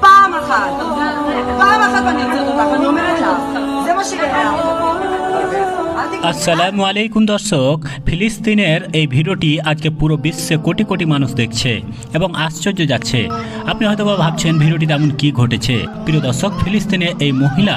פעם אחת, פעם אחת אני אוציא אותך, אני אומרת לך, זה מה שיהיה. אל תקראי. আসসালামু আলাইকুম দর্শক ফিলিস্তিনের এই ভিডিওটি আজকে পুরো বিশ্বে কোটি কোটি মানুষ দেখছে এবং আশ্চর্য যাচ্ছে আপনি হয়তো বা ভাবছেন ভিডিওটিতে এমন কি ঘটেছে প্রিয় দর্শক ফিলিস্তিনে এই মহিলা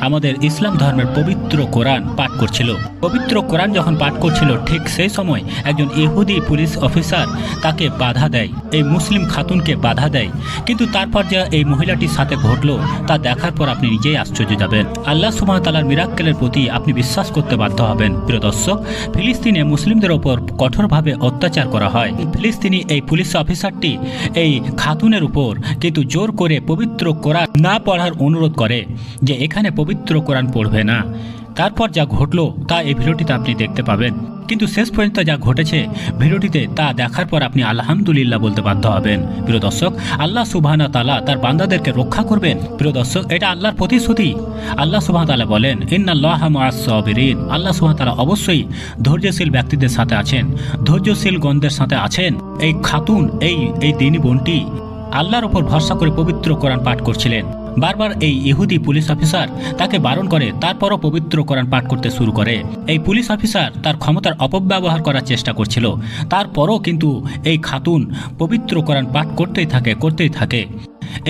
আমাদের ইসলাম ধর্মের পবিত্র কোরআন পাঠ করছিল। পবিত্র কোরআন যখন পাঠ করছিল, ঠিক সেই সময় একজন ইহুদি পুলিশ অফিসার তাকে বাধা দেয়। এই মুসলিম খাতুনকে বাধা দেয়। কিন্তু তারপর যা এই মহিলাটির সাথে ঘটলো, তা দেখার পর আপনি নিজেই আশ্চর্য যাবেন। আল্লাহ সুমাহ তালার মিরাক্কেলের প্রতি আপনি বিশ্বাস করতে বাধ্য হবেন। প্রিয় দর্শক, ফিলিস্তিনে মুসলিমদের ওপর কঠোরভাবে অত্যাচার করা হয়। ফিলিস্তিনি এই পুলিশ অফিসারটি এই খাতুনের উপর কিন্তু জোর করে পবিত্র কোরআন না পড়ার অনুরোধ করে যে এখানে পবিত্র কোরআন পড়বে না। তারপর যা ঘটলো, তা এই ভিডিওটিতে আপনি দেখতে পাবেন। কিন্তু শেষ পর্যন্ত যা ঘটেছে, ভিডিওটিতে তা দেখার পর আপনি আলহামদুলিল্লাহ বলতে বাধ্য হবেন। প্রিয় দর্শক, আল্লাহ সুবহানা তালা তার বান্দাদেরকে রক্ষা করবেন। প্রিয় দর্শক, এটা আল্লাহর প্রতিশ্রুতি। আল্লাহ সুবহানা তালা বলেন, ইন্নাল্লাহ মুআসসাবিরিন আল্লাহ সুবহানা তালা অবশ্যই ধৈর্যশীল ব্যক্তিদের সাথে আছেন। ধৈর্যশীল গন্ধের সাথে আছেন এই খাতুন, এই এই দিনী বোনটি। আল্লাহর ওপর ভরসা করে পবিত্র কোরআন পাঠ করছিলেন। বারবার এই ইহুদি পুলিশ অফিসার তাকে বারণ করে, তারপরও পবিত্র কোরআন পাঠ করতে শুরু করে। এই পুলিশ অফিসার তার ক্ষমতার অপব্যবহার করার চেষ্টা করছিল। তারপরও কিন্তু এই খাতুন পবিত্র কোরআন পাঠ করতেই থাকে করতেই থাকে।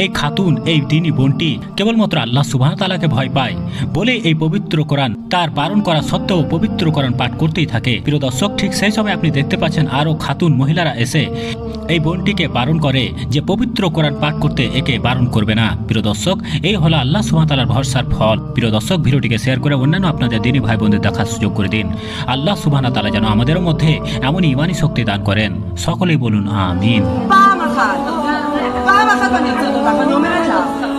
এই খাতুন, এই দিনী বোনটি কেবলমাত্র আল্লাহ সুবাহতালাকে ভয় পায়। বলে এই পবিত্র কোরআন তার বারণ করা সত্ত্বেও পবিত্র কোরআন পাঠ করতেই থাকে। প্রিয় দর্শক, ঠিক সেই সময় আপনি দেখতে পাচ্ছেন আরও খাতুন মহিলারা এসে এই বোনটিকে বারণ করে যে পবিত্র কোরআন পাঠ করতে একে বারণ করবে না। প্রিয় দর্শক, এই হলো আল্লাহ সুবহানাহু ভরসার ফল। প্রিয় দর্শক, ভিডিওটিকে শেয়ার করে অন্যান্য আপনাদের দিনী ভাই বোনদের দেখার সুযোগ করে দিন। আল্লাহ সুবহানাহু তালা যেন আমাদের মধ্যে এমন ইমানি শক্তি দান করেন। সকলেই বলুন, আমিন। 妈妈害怕你走走走快走